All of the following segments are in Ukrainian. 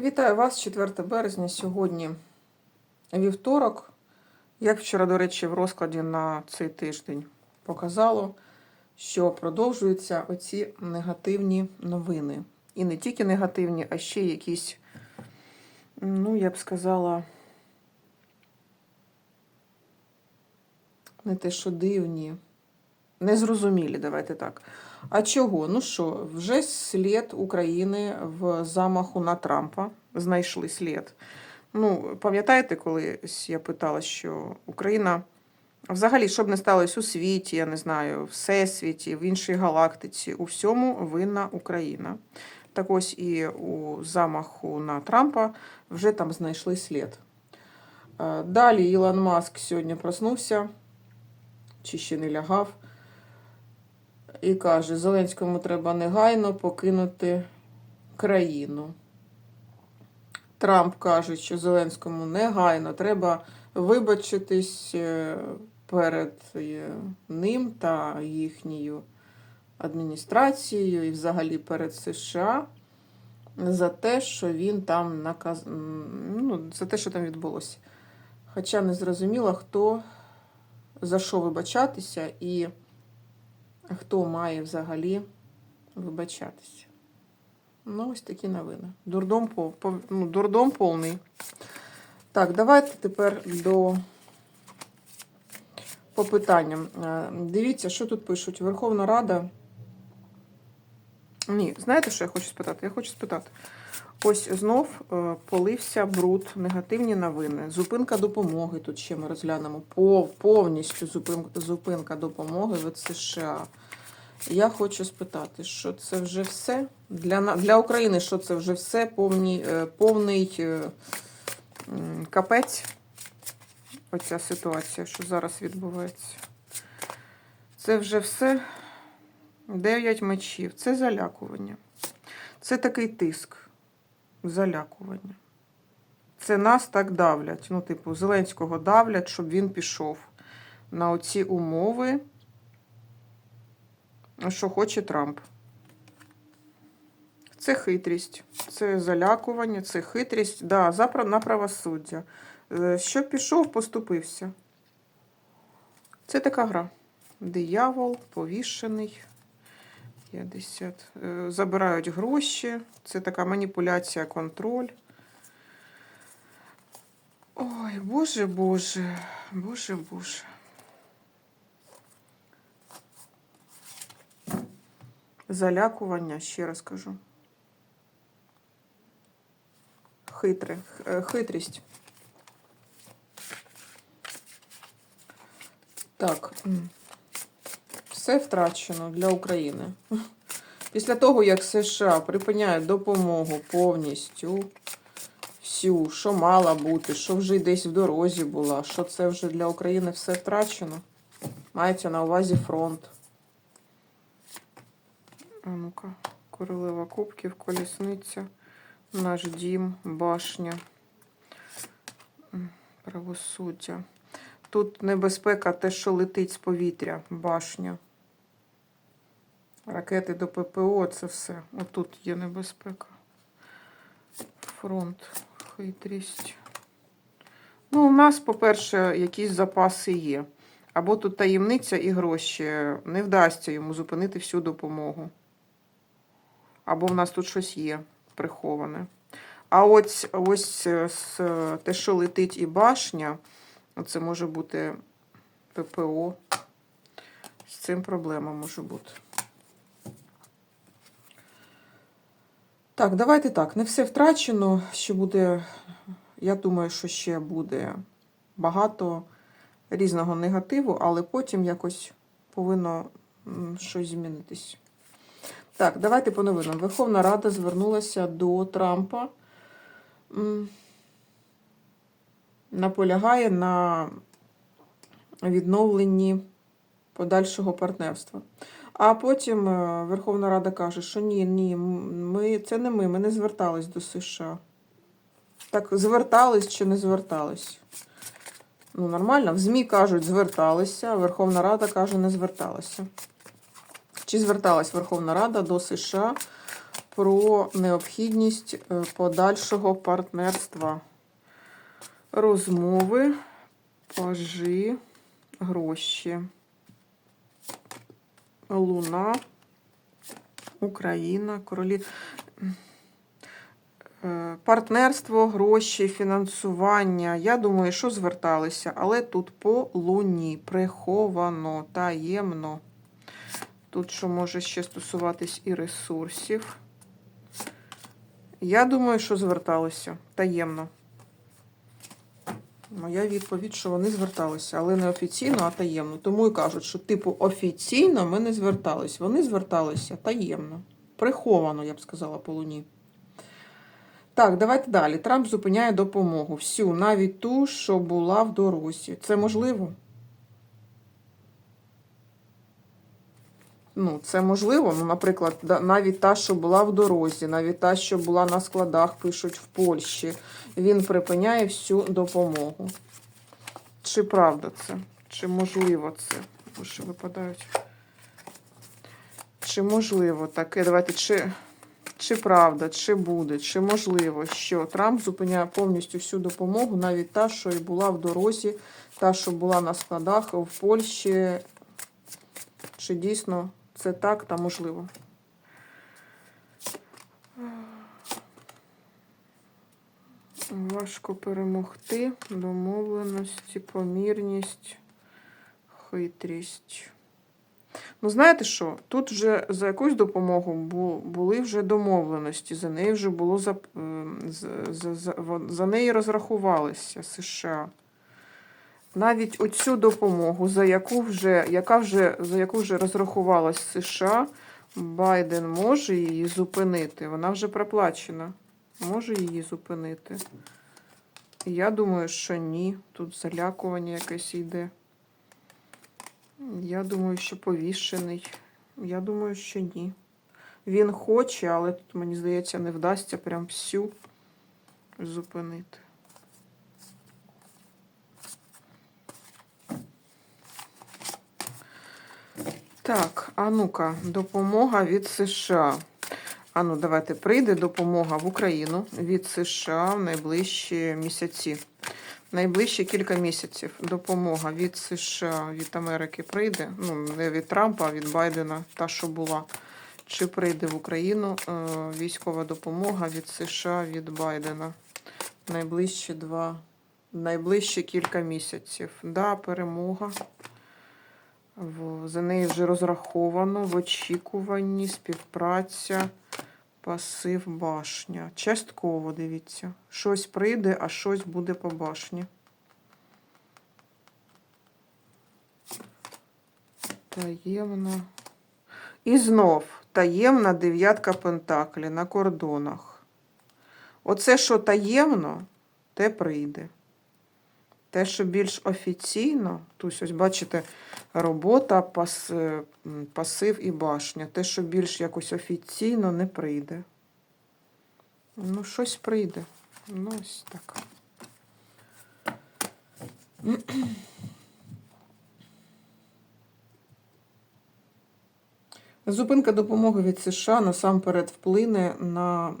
Вітаю вас, 4 березня. Сьогодні вівторок. Як вчора, до речі, в розкладі на цей тиждень показало, що продовжуються оці негативні новини. І не тільки негативні, а ще якісь, ну, я б сказала, не те, що дивні, незрозумілі, давайте так. А чого? Ну що, вже слід України в замаху на Трампа. Знайшли слід. Ну, пам'ятаєте, колись я питала, що Україна взагалі, що б не сталося у світі, я не знаю, всесвіті, в іншій галактиці, у всьому винна Україна. Так ось і у замаху на Трампа вже там знайшли слід. Е, Далі Ілон Маск сьогодні проснувся, чи ще не лягав, і каже: Зеленському треба негайно покинути країну. Трамп каже, що Зеленському негайно треба вибачитись е, перед е, ним та їхньою адміністрацією і взагалі перед США за те, що він там наказ... ну, за те, що там відбулося. Хоча не зрозуміло, хто за що вибачатися і хто має взагалі вибачатися. Ну, ось такі новини. Дурдом, пов... ну, дурдом повний. Так, давайте тепер до по питанням. Е, Дивіться, що тут пишуть. Верховна Рада. Ні, знаєте, що я хочу спитати? Я хочу спитати. Ось знов е, полився бруд, негативні новини. Зупинка допомоги. Тут ще ми розглянемо повністю зупинка допомоги від США. Я хочу спитати, що це вже все для, для України, що це вже все повні, е, повний е, капець. Оця ситуація, що зараз відбувається. Це вже все дев'ять мечів. Це залякування. Це такий тиск. Залякування. Це нас так давлять. Ну, типу, Зеленського давлять, щоб він пішов на оці умови, що хоче Трамп. Це хитрість, це залякування, це хитрість, да, запра на правосуддя. Е, Що пішов, поступився. Це така гра. Диявол, повішений. 50. Е, Забирають гроші. Це така маніпуляція, контроль. Ой, боже, боже, боже, боже. Залякування, ще раз кажу. Хитре, е, хитрість. Так. Все втрачено для України. Після того, як США припиняє допомогу повністю всю, що мала бути, що вже десь в дорозі була, що це вже для України все втрачено. Мається на увазі фронт. А ну-ка, королева кубків, колісниця, наш дім, башня, правосуддя. Тут небезпека те, що летить з повітря, башня. Ракети до ППО, це все. Отут є небезпека. Фронт, хитрість. Ну, у нас, по-перше, якісь запаси є. Або тут таємниця і гроші. Не вдасться йому зупинити всю допомогу. Або в нас тут щось є приховане. А ось, ось е, е, те, що летить і башня, це може бути ППО. З цим проблема може бути. Так, давайте так. Не все втрачено. Ще буде, я думаю, що ще буде багато різного негативу, але потім якось повинно щось змінитись. Так, давайте по новинам. Верховна Рада звернулася до Трампа. Наполягає на відновленні подальшого партнерства. А потім е, Верховна Рада каже, що ні, ні, ми, це не ми, ми не звертались до США. Так, звертались чи не звертались? Ну, нормально. В ЗМІ кажуть, зверталися, а Верховна Рада каже, не зверталася. Чи зверталась Верховна Рада до США про необхідність е, подальшого партнерства. Розмови, пажі, гроші. Луна, Україна, королі. Е, Партнерство, гроші, фінансування. Я думаю, що зверталися, але тут по луні приховано, таємно. Тут що може ще стосуватись і ресурсів. Я думаю, що зверталися таємно. Моя відповідь, що вони зверталися, але не офіційно, а таємно. Тому і кажуть, що, типу, офіційно ми не звертались. Вони зверталися таємно. Приховано, я б сказала, по луні. Так, давайте далі. Трамп зупиняє допомогу. Всю, навіть ту, що була в дорозі. Це можливо? Ну, це можливо. Ну, наприклад, навіть та, що була в дорозі, навіть та, що була на складах, пишуть в Польщі. Він припиняє всю допомогу. Чи правда це? Чи можливо це? Боже, випадають. Чи можливо таке? Давайте, чи, чи правда, чи буде, чи можливо, що Трамп зупиняє повністю всю допомогу, навіть та, що і була в дорозі, та, що була на складах в Польщі. Чи дійсно це так та можливо? Важко перемогти, домовленості, помірність, хитрість. Ну, знаєте що? Тут вже за якусь допомогу були вже домовленості, за неї вже було за, ем, за, за, за, неї розрахувалися США. Навіть оцю допомогу, за яку вже, яка вже, за яку вже розрахувалась США, Байден може її зупинити. Вона вже проплачена. Може її зупинити. Я думаю, що ні. Тут залякування якесь йде. Я думаю, що повішений. Я думаю, що ні. Він хоче, але тут, мені здається, не вдасться прям всю зупинити. Так, а ну-ка, допомога від США. А ну, давайте прийде допомога в Україну від США в найближчі місяці. Найближчі кілька місяців допомога від США, від Америки прийде. Ну, не від Трампа, а від Байдена, та, що була. Чи прийде в Україну е, військова допомога від США, від Байдена? Найближчі два, найближчі кілька місяців. Да, перемога. За неї вже розраховано в очікуванні, співпраця, пасив, башня. Частково, дивіться. Щось прийде, а щось буде по башні. Таємна. І знов таємна дев'ятка пентаклі на кордонах. Оце, що таємно, те прийде. Те, що більш офіційно, тут ось бачите, робота, пас, е, пасив і башня. Те, що більш якось офіційно, не прийде. Ну, щось прийде. Ну, ось так. Зупинка допомоги від США насамперед вплине на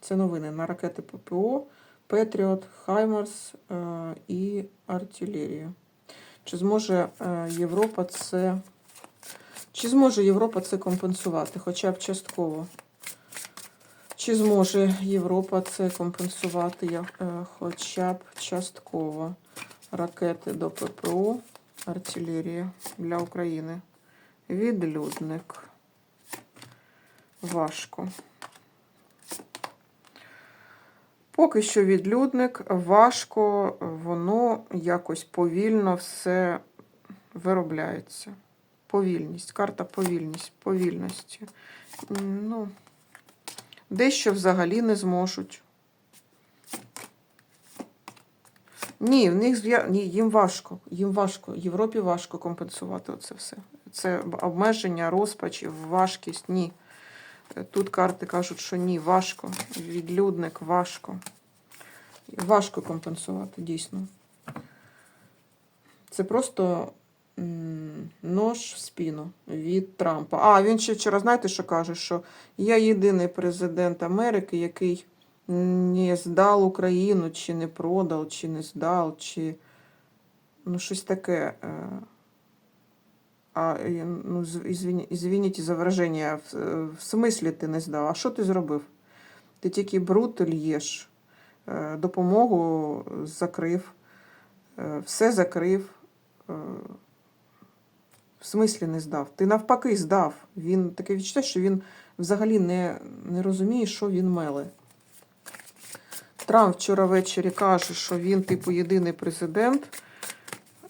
це новини на ракети ППО, Петріот, Хаймарс е, і артилерію. Чи зможе е, Європа це. Чи зможе Європа це компенсувати, хоча б частково? Чи зможе Європа це компенсувати е, хоча б частково? Ракети до ППО, артилерія для України. Відлюдник. Важко. Поки що відлюдник, важко, воно якось повільно все виробляється. Повільність, карта повільність, повільності. Ну, дещо взагалі не зможуть. Ні, в них ні, їм важко. Їм важко. Європі важко компенсувати це все. Це обмеження, розпач, важкість. Ні. Е, Тут карти кажуть, що ні, важко. Відлюдник важко. Важко компенсувати, дійсно. Це просто Нож в спину від Трампа. А, він ще вчора, знаєте, що каже? Що я єдиний президент Америки, який не здав Україну, чи не продав, чи не здав, чи ну щось таке. А, ну, извините за враження, в, в смислі ти не здав? А що ти зробив? Ти тільки бруд л'єш, е, допомогу закрив, е, все закрив. е, В смислі не здав. Ти навпаки здав. Він таке відчуття, що він взагалі не, не розуміє, що він меле. Трамп вчора ввечері каже, що він, типу, єдиний президент,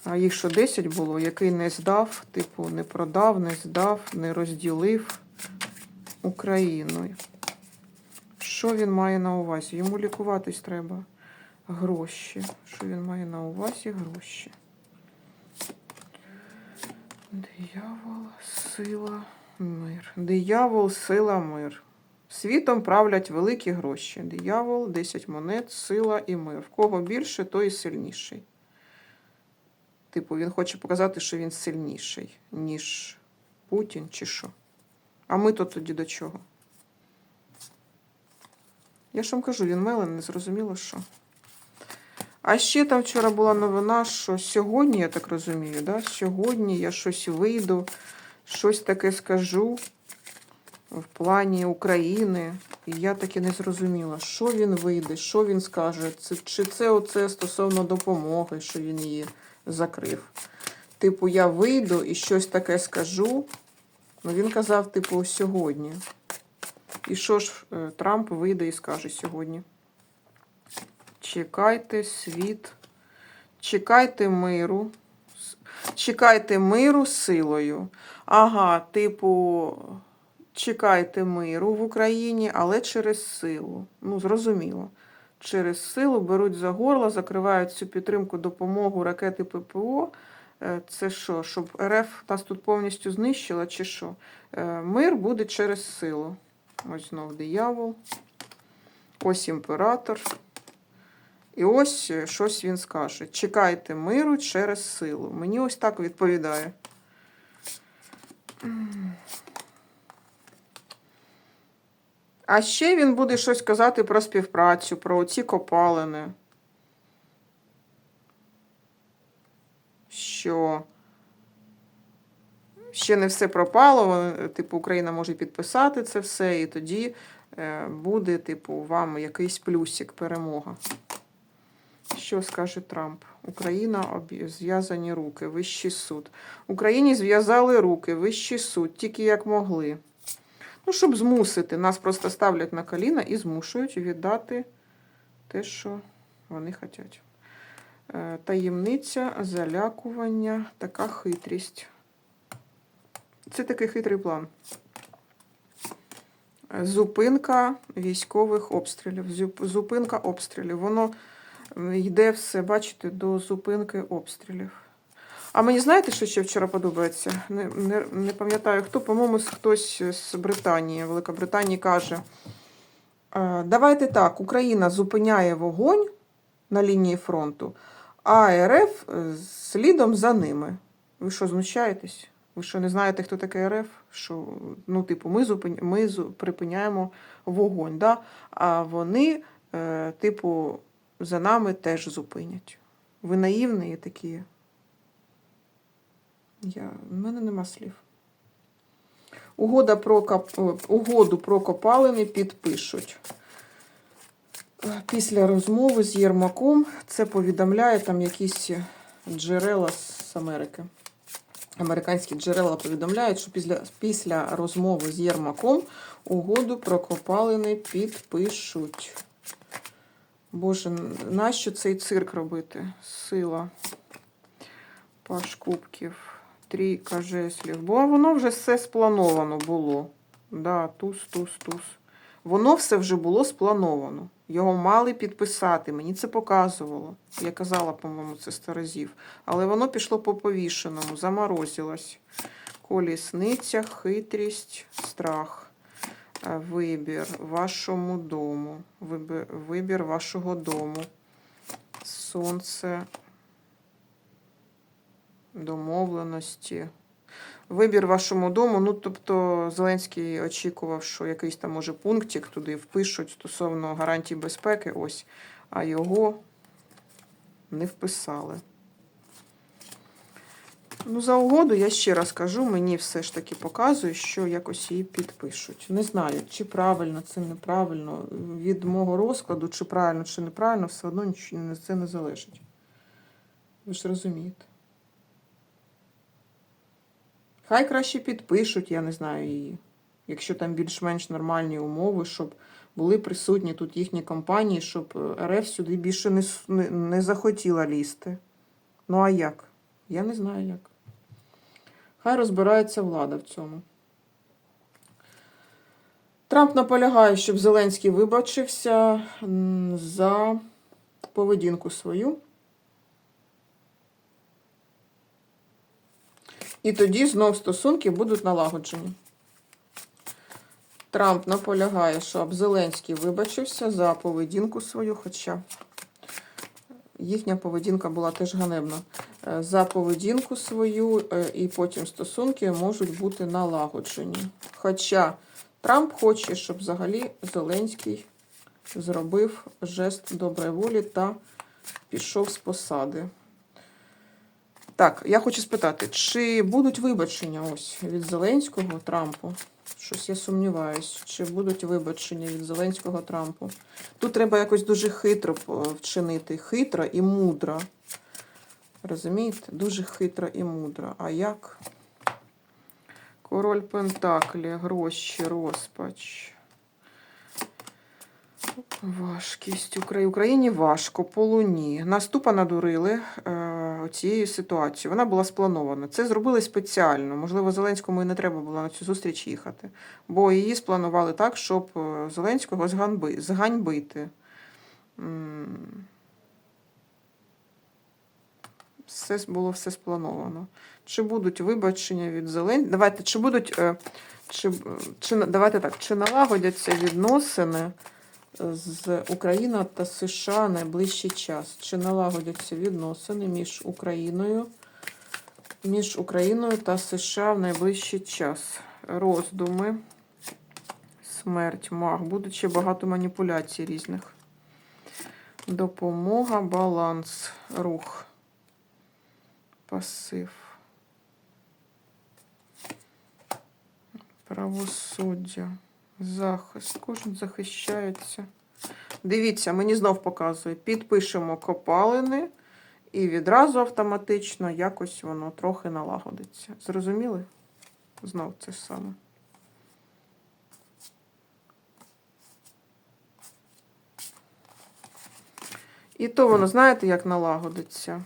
а їх що 10 було, який не здав, типу, не продав, не здав, не розділив Україну. Що він має на увазі? Йому лікуватись треба. Гроші. Що він має на увазі? Гроші. Диявол, сила, мир. Диявол, сила, мир. Світом правлять великі гроші. Диявол, 10 монет, сила і мир. В кого більше, той і сильніший. Типу, він хоче показати, що він сильніший, ніж Путін чи що. А ми то тоді до чого? Я ж вам кажу, він мелен, не зрозуміло що. А ще там вчора була новина, що сьогодні, я так розумію, да? сьогодні я щось вийду, щось таке скажу в плані України. І я таки не зрозуміла, що він вийде, що він скаже. Чи це оце стосовно допомоги, що він її закрив. Типу, я вийду і щось таке скажу. Ну, він казав, типу, сьогодні. І що ж е, Трамп вийде і скаже сьогодні? Чекайте світ, чекайте миру, чекайте миру силою. Ага, типу, чекайте миру в Україні, але через силу. Ну, зрозуміло. Через силу беруть за горло, закривають цю підтримку, допомогу ракети ППО. Е, Це що, щоб РФ нас тут повністю знищила, чи що? Е, Мир буде через силу. Ось знов диявол. Ось імператор. І ось е, щось він скаже. Чекайте миру через силу. Мені ось так відповідає. А ще він буде щось казати про співпрацю, про оці копалини. Що ще не все пропало. Типу, Україна може підписати це все, і тоді е, буде, типу, вам якийсь плюсик, перемога. Що скаже Трамп? Україна зв'язані руки, вищий суд. Україні зв'язали руки, вищий суд, тільки як могли. Ну, щоб змусити. Нас просто ставлять на коліна і змушують віддати те, що вони хочуть. Е, Таємниця, залякування, така хитрість. Це такий хитрий план. Зупинка військових обстрілів. Зупинка обстрілів. Воно йде все, бачите, до зупинки обстрілів. А мені знаєте, що ще вчора подобається? Не, не, не пам'ятаю хто, по-моєму, хтось з Британії, Великобританії каже: «Е, давайте так, Україна зупиняє вогонь на лінії фронту, а РФ е, слідом за ними. Ви що, знущаєтесь? Ви що не знаєте, хто таке РФ? Що, ну, типу, ми, зупин... ми припиняємо вогонь, да? а вони, е, типу, за нами теж зупинять. Ви наївні такі. Я... У мене нема слів. Угода про кап... Угоду про копалини підпишуть. Е, Після розмови з Єрмаком це повідомляє там якісь джерела з Америки. Американські джерела повідомляють, що після, після розмови з Єрмаком угоду про копалини підпишуть. Боже, нащо цей цирк робити? Сила. Паш кубків. Трійка жеслів. Бо воно вже все сплановано було. Да, туз, туз, туз. Воно все вже було сплановано. Його мали підписати. Мені це показувало. Я казала, по-моєму, це сто разів. Але воно пішло по повішеному, заморозилось. Колісниця, хитрість, страх. Е, Вибір вашому дому. Вибір вашого дому. Сонце. Домовленості. Вибір вашому дому. Ну, тобто, Зеленський очікував, що якийсь там може пунктик туди впишуть стосовно гарантій безпеки, ось, а його не вписали. Ну, за угоду, я ще раз кажу, мені все ж таки показує, що якось її підпишуть. Не знаю, чи правильно, це неправильно. Від мого розкладу, чи правильно, чи неправильно, все одно це не залежить. Ви ж розумієте. Хай краще підпишуть, я не знаю її. Якщо там більш-менш нормальні умови, щоб були присутні тут їхні компанії, щоб е, РФ сюди більше не, не, не захотіла лізти. Ну а як? Я не знаю як. Хай розбирається влада в цьому. Трамп наполягає, щоб Зеленський вибачився за поведінку свою. І тоді знов стосунки будуть налагоджені. Трамп наполягає, щоб Зеленський вибачився за поведінку свою, хоча їхня поведінка була теж ганебна. Е, За поведінку свою е, і потім стосунки можуть бути налагоджені. Хоча Трамп хоче, щоб взагалі Зеленський зробив жест доброї волі та пішов з посади. Так, я хочу спитати, чи будуть вибачення ось від Зеленського Трампу? Щось я сумніваюсь, чи будуть вибачення від Зеленського Трампу. Тут треба якось дуже хитро вчинити. Хитро і мудро. Розумієте? Дуже хитро і мудро. А як? Король Пентаклі, гроші, розпач. Важкість Україні важко по луні. Наступа надурили е, цією ситуацією. Вона була спланована. Це зробили спеціально. Можливо, Зеленському і не треба було на цю зустріч їхати. Бо її спланували так, щоб е, Зеленського зганьбити. Все було все сплановано. Чи будуть вибачення від Зеленського? Давайте, чи будуть. е, Чи, чи, давайте так, чи налагодяться відносини з Україна та США найближчий час. Чи налагодяться відносини між Україною, між Україною та США в найближчий час? Роздуми, смерть, маг. Будуть ще багато маніпуляцій різних. Допомога, баланс, рух, пасив. Правосуддя. Захист. Кожен захищається. Дивіться, мені знов показує. Підпишемо копалини і відразу автоматично якось воно трохи налагодиться. Зрозуміли? Знов це саме. І то воно, знаєте, як налагодиться?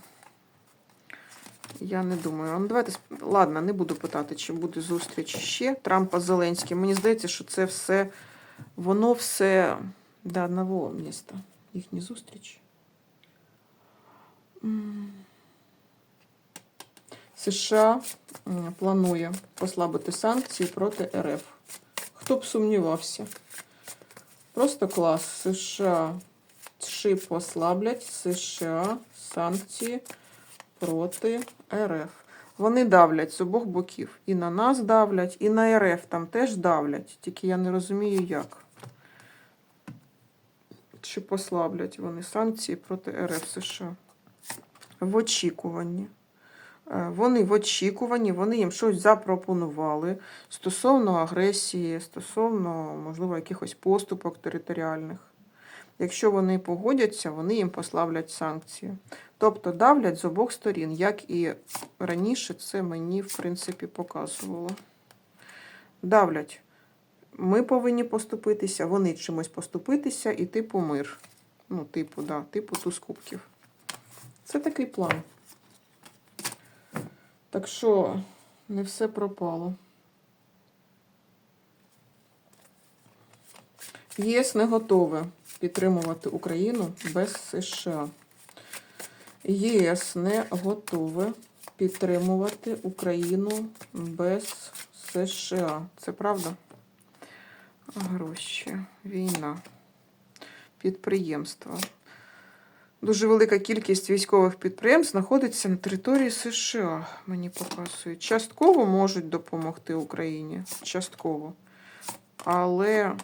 Я не думаю. Ну, давайте ладно, не буду питати, чи буде зустріч ще Трампа з Зеленським. Мені здається, що це все, воно все до одного міста. Їхні зустрічі. США планує послабити санкції проти РФ. Хто б сумнівався? Просто клас. США Ши послаблять США санкції проти РФ. Вони давлять з обох боків. І на нас давлять, і на РФ там теж давлять. Тільки я не розумію, як. Чи послаблять вони санкції проти РФ США? В очікуванні. Е, Вони в очікуванні, вони їм щось запропонували стосовно агресії, стосовно, можливо, якихось поступок територіальних. Якщо вони погодяться, вони їм послаблять санкції. Тобто давлять з обох сторін, як і раніше це мені, в принципі, показувало. Давлять. Ми повинні поступитися, вони чимось поступитися, і типу мир. Ну, типу, да, типу туз кубків. Це такий план. Так що не все пропало. ЄС не готове підтримувати Україну без США. ЄС не готове підтримувати Україну без США. Це правда? Гроші, війна, підприємства. Дуже велика кількість військових підприємств знаходиться на території США, мені показують. Частково можуть допомогти Україні. Частково. Але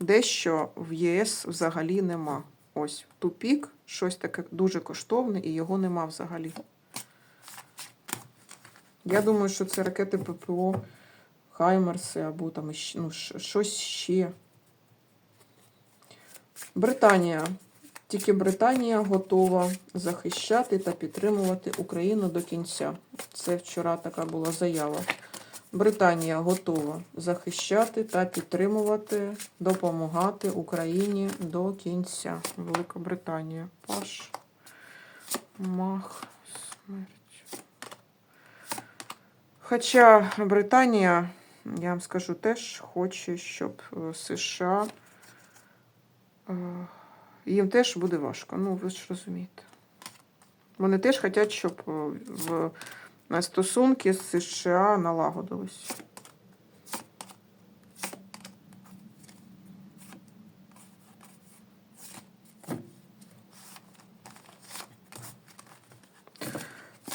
дещо в ЄС взагалі нема. Ось тупік, щось таке дуже коштовне, і його нема взагалі. Я думаю, що це ракети ППО, Хаймерси або там ну, щось ще. Британія. Тільки Британія готова захищати та підтримувати Україну до кінця. Це вчора така була заява. Британія готова захищати та підтримувати, допомагати Україні до кінця. Велика Британія. Паш. Мах. Смерть. Хоча Британія, я вам скажу, теж хоче, щоб е, США. е, їм теж буде важко. Ну, ви ж розумієте. Вони теж хочуть, щоб е, в на стосунки з США налагодились.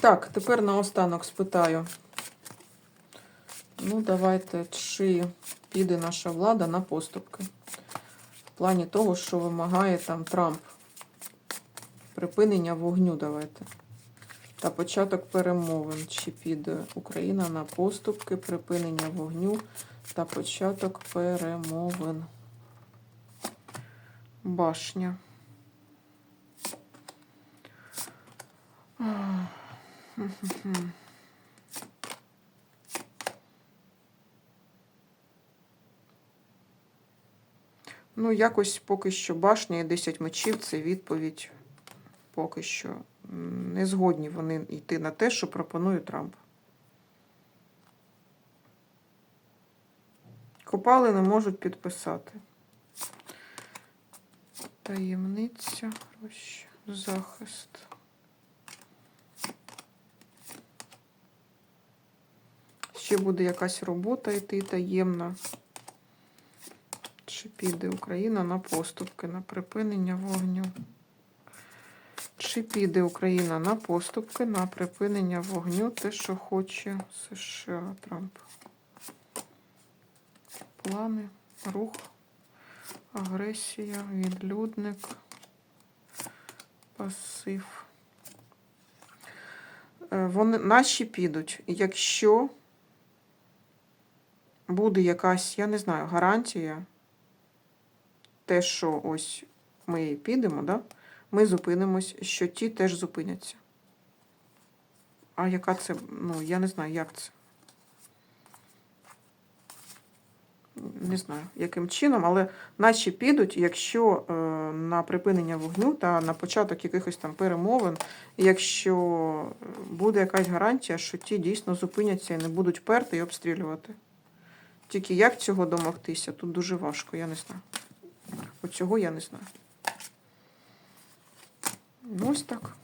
Так, тепер наостанок спитаю. Ну, давайте, чи піде наша влада на поступки? В плані того, що вимагає там Трамп. Припинення вогню давайте. Та початок перемовин. Чи піде Україна на поступки, припинення вогню та початок перемовин. Башня. Ну, якось поки що башня і 10 мечів це відповідь поки що не згодні вони йти на те, що пропонує Трамп. Копали не можуть підписати. Таємниця, гроші, захист. Ще буде якась робота йти таємна. Чи піде Україна на поступки, на припинення вогню? Чи піде Україна на поступки, на припинення вогню, те, що хоче США Трамп? Плани, рух, агресія, відлюдник, пасив. Е, Вони наші підуть, якщо буде якась, я не знаю, гарантія, те, що ось ми підемо, да? Ми зупинимось, що ті теж зупиняться. А яка це, ну, я не знаю, як це. Не знаю, яким чином, але наші підуть, якщо е, на припинення вогню та на початок якихось там перемовин, якщо буде якась гарантія, що ті дійсно зупиняться і не будуть перти і обстрілювати. Тільки як цього домогтися, тут дуже важко, я не знаю. Оцього я не знаю. Ну, ось так.